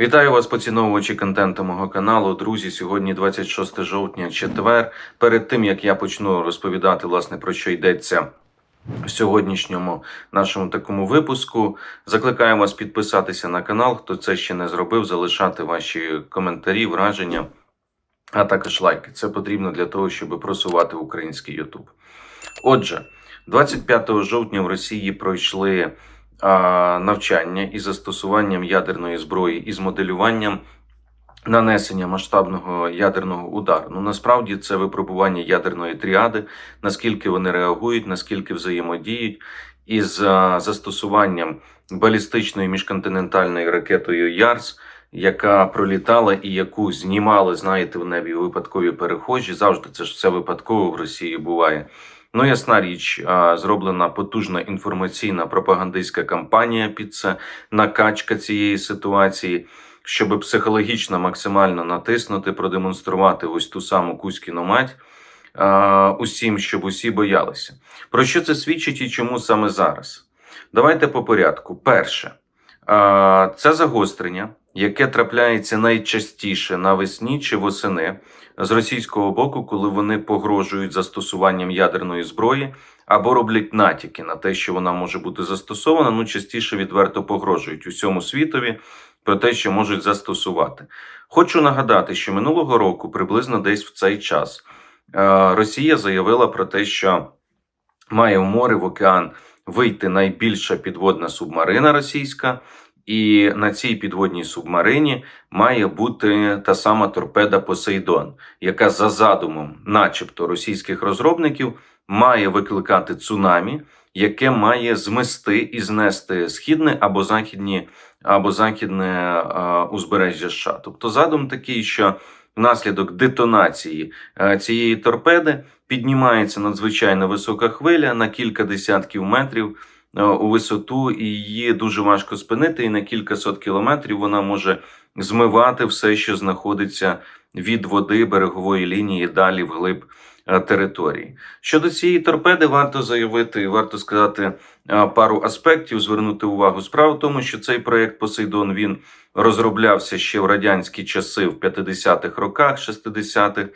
Вітаю вас, поціновувачі контенту мого каналу. Друзі, сьогодні 26 жовтня, четвер. Перед тим як я почну розповідати, власне, про що йдеться в сьогоднішньому нашому такому випуску, закликаю вас підписатися на канал. Хто це ще не зробив, залишати ваші коментарі, враження, а також лайки. Це потрібно для того, щоб просувати український YouTube. Отже, 25 жовтня в Росії пройшли навчання із застосуванням ядерної зброї і з моделюванням нанесення масштабного ядерного удару. Ну насправді це випробування ядерної тріади, наскільки вони реагують, наскільки взаємодіють із застосуванням балістичної міжконтинентальної ракетою ЯРС. Яка пролітала і яку знімали, знаєте, в небі випадкові перехожі. Завжди це ж все випадково в Росії буває. Ну, ясна річ, зроблена потужна інформаційна пропагандистська кампанія під це накачка цієї ситуації, щоб психологічно максимально натиснути, продемонструвати ось ту саму Кузькіну мать усім, щоб усі боялися. Про що це свідчить і чому саме зараз? Давайте по порядку. Перше, це загострення, яке трапляється найчастіше навесні чи восени з російського боку, коли вони погрожують застосуванням ядерної зброї або роблять натяки на те, що вона може бути застосована, ну частіше відверто погрожують усьому світові про те, що можуть застосувати. Хочу нагадати, що минулого року, приблизно десь в цей час, е, Росія заявила про те, що має в море в океан вийти найбільша підводна субмарина російська. І на цій підводній субмарині має бути та сама торпеда Посейдон, яка за задумом, начебто російських розробників, має викликати цунамі, яке має змести і знести східне або західні, або західне узбережжя США. Тобто задум такий, що внаслідок детонації цієї торпеди піднімається надзвичайно висока хвиля на кілька десятків метрів у висоту, і її дуже важко спинити. І на кілька сот кілометрів вона може змивати все, що знаходиться від води берегової лінії далі вглиб е, території. Щодо цієї торпеди, варто заявити, варто сказати е, пару аспектів, звернути увагу. Справа в тому, що цей проект Посейдон він розроблявся ще в радянські часи в 50-х роках, 60-х.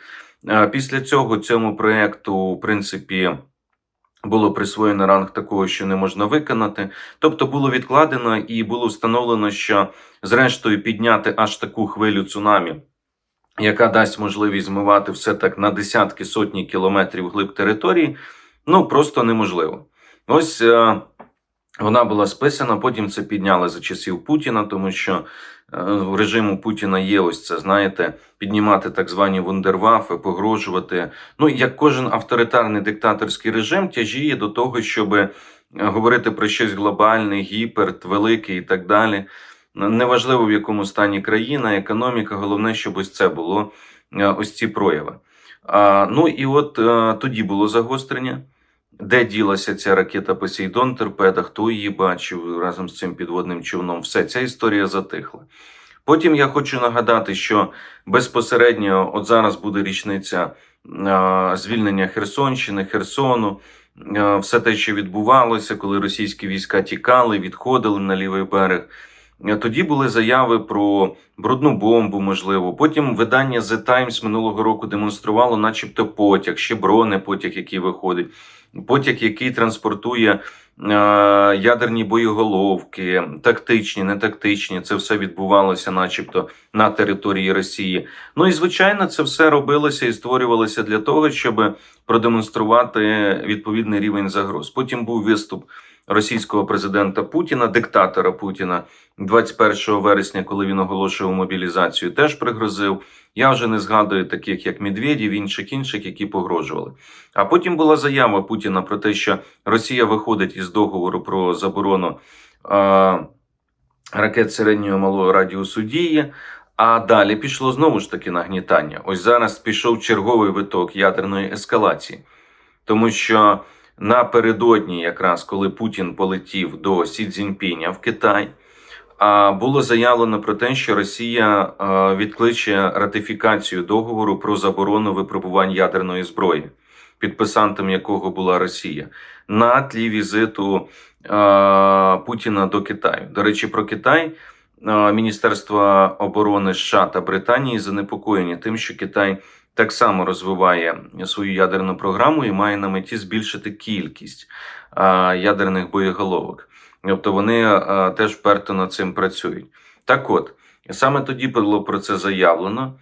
Е, Після цього цьому проекту, в принципі, було присвоєно ранг такого, що не можна виконати. Тобто було відкладено і було встановлено, що зрештою підняти аж таку хвилю цунамі, яка дасть можливість змивати все так на десятки сотні кілометрів глиб території, ну просто неможливо. Ось е, вона була списана, потім це підняли за часів Путіна, тому що режиму Путіна є ось це, знаєте, піднімати так звані вундервафи, погрожувати. Ну, як кожен авторитарний диктаторський режим тяжіє до того, щоб е, говорити про щось глобальне, гіпер, велике і так далі. Неважливо в якому стані країна, економіка, головне, щоб ось це було е, ось ці прояви. Ну і от е, тоді було загострення. Де ділася ця ракета Посейдон торпеда, хто її бачив разом з цим підводним човном? Все, ця історія затихла. Потім я хочу нагадати, що безпосередньо от зараз буде річниця звільнення Херсонщини, Херсону, все те, що відбувалося, коли російські війська тікали, відходили на лівий берег. Тоді були заяви про брудну бомбу, можливо. Потім видання The Times минулого року демонструвало, начебто, потяг, ще бронепотяг, який виходить, потяг, який транспортує е, ядерні боєголовки, тактичні, не тактичні. Це все відбувалося, начебто, на території Росії. Ну і звичайно, це все робилося і створювалося для того, щоб продемонструвати відповідний рівень загроз. Потім був виступ російського президента Путіна, диктатора Путіна, 21 вересня, коли він оголошував мобілізацію, теж пригрозив. Я вже не згадую таких, як Медведєв, інших інших, які погрожували. А потім була заява Путіна про те, що Росія виходить із договору про заборону а, ракет середнього малого радіусу дії. А далі пішло знову ж таки нагнітання. Ось зараз пішов черговий виток ядерної ескалації, тому що напередодні, якраз коли Путін полетів до Сі Цзіньпіня в Китай, було заявлено про те, що Росія е, відкличе ратифікацію договору про заборону випробувань ядерної зброї, підписантом якого була Росія, на тлі візиту е, Путіна до Китаю. До речі, про Китай е, Міністерства оборони США та Британії занепокоєні тим, що Китай так само розвиває свою ядерну програму і має на меті збільшити кількість ядерних боєголовок. Тобто вони теж вперто над цим працюють. Так от, саме тоді було про це заявлено.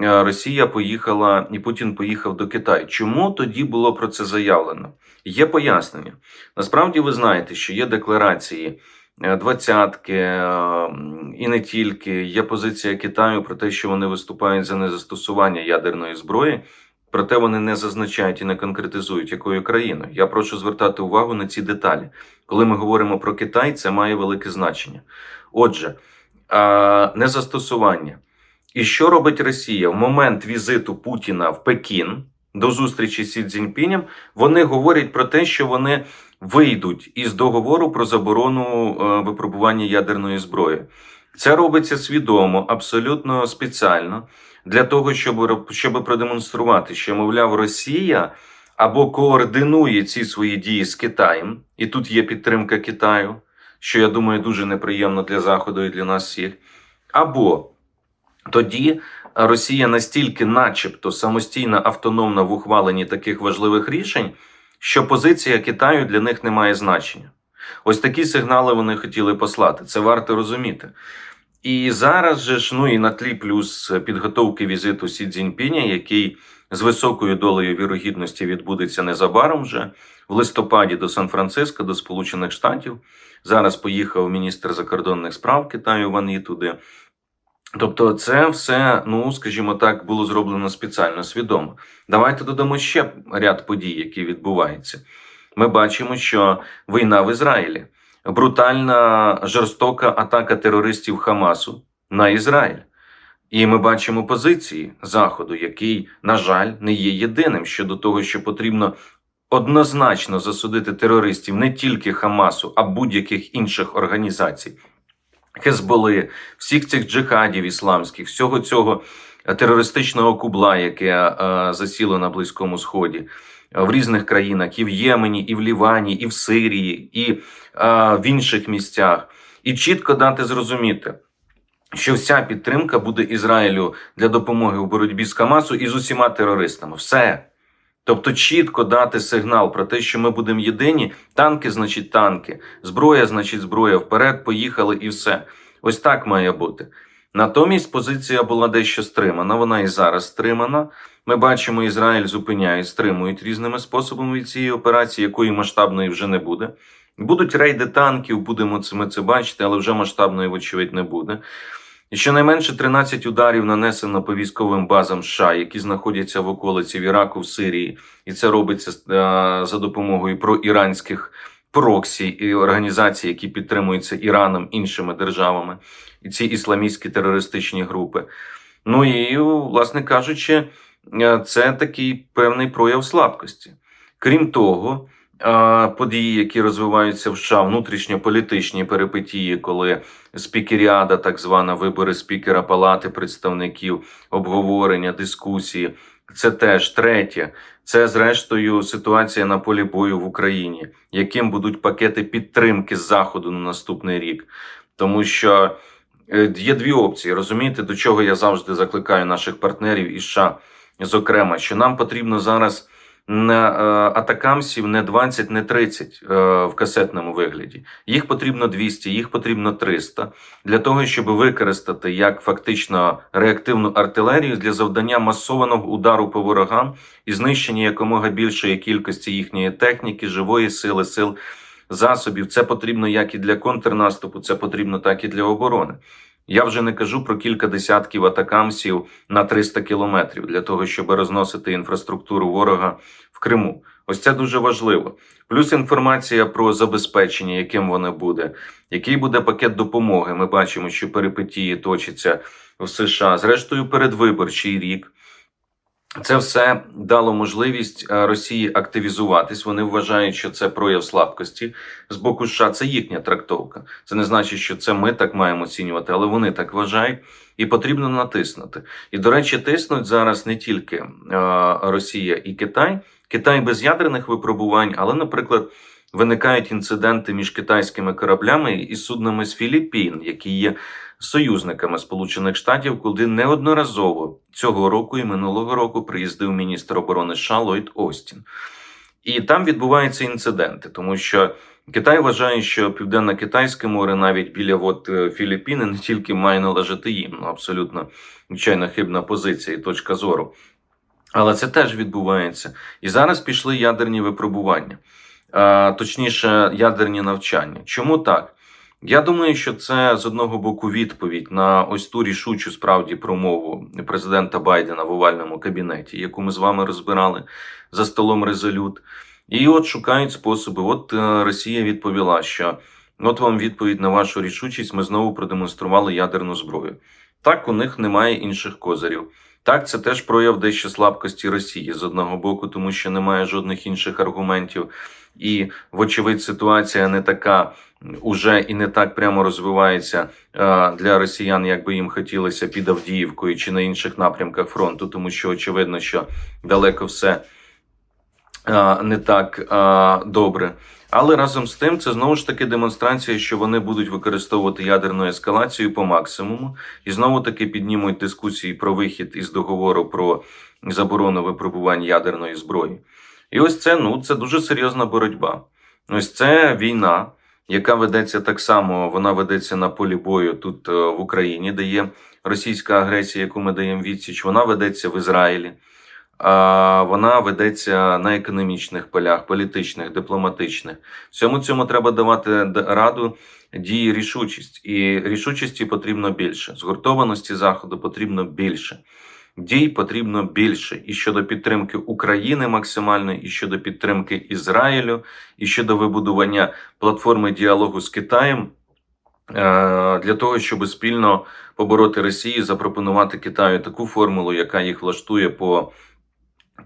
Росія поїхала і Путін поїхав до Китаю. Чому тоді було про це заявлено? Є пояснення. Насправді ви знаєте, що є декларації двадцятки е, і не тільки. Є позиція Китаю про те, що вони виступають за незастосування ядерної зброї. Проте вони не зазначають і не конкретизують, якою країною. Я прошу звертати увагу на ці деталі. Коли ми говоримо про Китай, це має велике значення. Отже, е, незастосування. І що робить Росія в момент візиту Путіна в Пекін до зустрічі з Сі Цзіньпінем? Вони говорять про те, що вони вийдуть із договору про заборону е, випробування ядерної зброї. Це робиться свідомо, абсолютно спеціально для того, щоб, щоб продемонструвати, що, мовляв, Росія або координує ці свої дії з Китаєм, і тут є підтримка Китаю, що я думаю дуже неприємно для Заходу і для нас всіх, або тоді Росія настільки, начебто, самостійна, автономна в ухваленні таких важливих рішень, що позиція Китаю для них не має значення. Ось такі сигнали вони хотіли послати. Це варто розуміти. І зараз же ж, ну і на тлі плюс підготовки візиту Сі Цзіньпіня, який з високою долею вірогідності відбудеться незабаром вже в листопаді до Сан-Франциско, до Сполучених Штатів. Зараз поїхав міністр закордонних справ Китаю Ван Ї туди. Тобто, це все, ну скажімо так, було зроблено спеціально свідомо. Давайте додамо ще ряд подій, які відбуваються. Ми бачимо, що війна в Ізраїлі, брутальна жорстока атака терористів Хамасу на Ізраїль. І ми бачимо позиції Заходу, який, на жаль, не є єдиним щодо того, що потрібно однозначно засудити терористів не тільки Хамасу, а будь-яких інших організацій. Хезболи, всіх цих джихадів ісламських, всього цього терористичного кубла, яке е, засіло на Близькому Сході, е, в різних країнах, і в Ємені, і в Лівані, і в Сирії, і е, в інших місцях, і чітко дати зрозуміти, що вся підтримка буде Ізраїлю для допомоги у боротьбі з Хамасу і з усіма терористами. Все. Тобто чітко дати сигнал про те, що ми будемо єдині, танки, значить танки, зброя, значить зброя, вперед, поїхали і все. Ось так має бути. Натомість позиція була дещо стримана. Вона і зараз стримана. Ми бачимо, Ізраїль зупиняє, стримують різними способами цієї операції, якої масштабної вже не буде. Будуть рейди танків, будемо це ми це бачити, але вже масштабної, вочевидь, не буде. І щонайменше 13 ударів нанесено по військовим базам США, які знаходяться в околиці в Іраку, в Сирії, і це робиться е, за допомогою проіранських проксі і організацій, які підтримуються Іраном іншими державами, і ці ісламістські терористичні групи. Ну і, власне кажучи, е, це такий певний прояв слабкості. Крім того, події, які розвиваються в США, внутрішньополітичні перипетії, коли спікеріада, так звана вибори спікера Палати представників, обговорення, дискусії. Це теж третє. Це, зрештою, ситуація на полі бою в Україні, яким будуть пакети підтримки з заходу на наступний рік. Тому що е, є дві опції. Розумієте, до чого я завжди закликаю наших партнерів і США, зокрема, що нам потрібно зараз не е, атакамсів не 20, не 30 е, в касетному вигляді. Їх потрібно 200, їх потрібно 300 для того, щоб використати як фактично реактивну артилерію для завдання масованого удару по ворогам і знищення якомога більшої кількості їхньої техніки, живої сили, сил засобів. Це потрібно як і для контрнаступу, це потрібно так і для оборони. Я вже не кажу про кілька десятків атакамсів на 300 кілометрів для того, щоб розносити інфраструктуру ворога в Криму. Ось це дуже важливо. Плюс інформація про забезпечення, яким воно буде, який буде пакет допомоги. Ми бачимо, що перипетії точаться в США. Зрештою, передвиборчий рік. Це все дало можливість е, Росії активізуватись. Вони вважають, що це прояв слабкості з боку США. Це їхня трактовка. Це не значить, що це ми так маємо оцінювати, але вони так вважають, і потрібно натиснути. І до речі, тиснуть зараз не тільки е, Росія і Китай. Китай без ядерних випробувань, але, наприклад, виникають інциденти між китайськими кораблями і суднами з Філіппін, які є союзниками Сполучених Штатів, куди неодноразово цього року і минулого року приїздив міністр оборони США Ллойд Остін. І там відбуваються інциденти, тому що Китай вважає, що південно-китайське море, навіть біля вод е, Філіппіни, не тільки має належати їм. Ну, абсолютно звичайно хибна позиція і точка зору. Але це теж відбувається. І зараз пішли ядерні випробування, точніше, ядерні навчання. Чому так? Я думаю, що це з одного боку відповідь на ось ту рішучу справді промову президента Байдена в овальному кабінеті, яку ми з вами розбирали за столом резолют. І от шукають способи. От е, Росія відповіла, що от вам відповідь на вашу рішучість. Ми знову продемонстрували ядерну зброю. Так, у них немає інших козирів. Так, це теж прояв дещо слабкості Росії з одного боку, тому що немає жодних інших аргументів. І, вочевидь, ситуація не така уже і не так прямо розвивається е, для росіян, як би їм хотілося під Авдіївкою чи на інших напрямках фронту, тому що очевидно, що далеко все не так добре. Але разом з тим, це знову ж таки демонстрація, що вони будуть використовувати ядерну ескалацію по максимуму, і знову таки піднімуть дискусії про вихід із договору про заборону випробувань ядерної зброї. І ось це ну це дуже серйозна боротьба. Ось це війна, яка ведеться так само. Вона ведеться на полі бою тут е, в Україні, де є російська агресія, яку ми даємо відсіч. Вона ведеться в Ізраїлі. Вона ведеться на економічних полях, політичних, дипломатичних. Всьому цьому треба давати раду дії рішучість. І рішучості потрібно більше. Згуртованості заходу потрібно більше. Дій потрібно більше і щодо підтримки України максимальної, і щодо підтримки Ізраїлю, і щодо вибудування платформи діалогу з Китаєм е, для того, щоб спільно побороти Росію, запропонувати Китаю таку формулу, яка їх влаштує по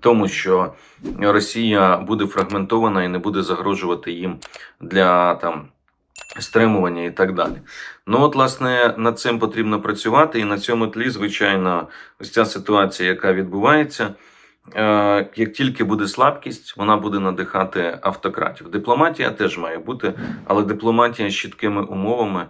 тому, що Росія буде фрагментована і не буде загрожувати їм для там стримування і так далі. Ну, от, власне, над цим потрібно працювати, і на цьому тлі, звичайно, ось ця ситуація, яка відбувається. е, Як тільки буде слабкість, вона буде надихати автократів. Дипломатія теж має бути, але дипломатія з чіткими умовами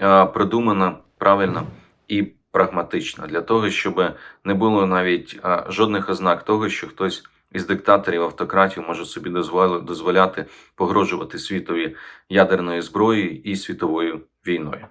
е, продумана правильно і прагматична для того, щоб не було навіть жодних ознак того, що хтось із диктаторів автократів може собі дозволяти погрожувати світові ядерною зброєю і світовою війною.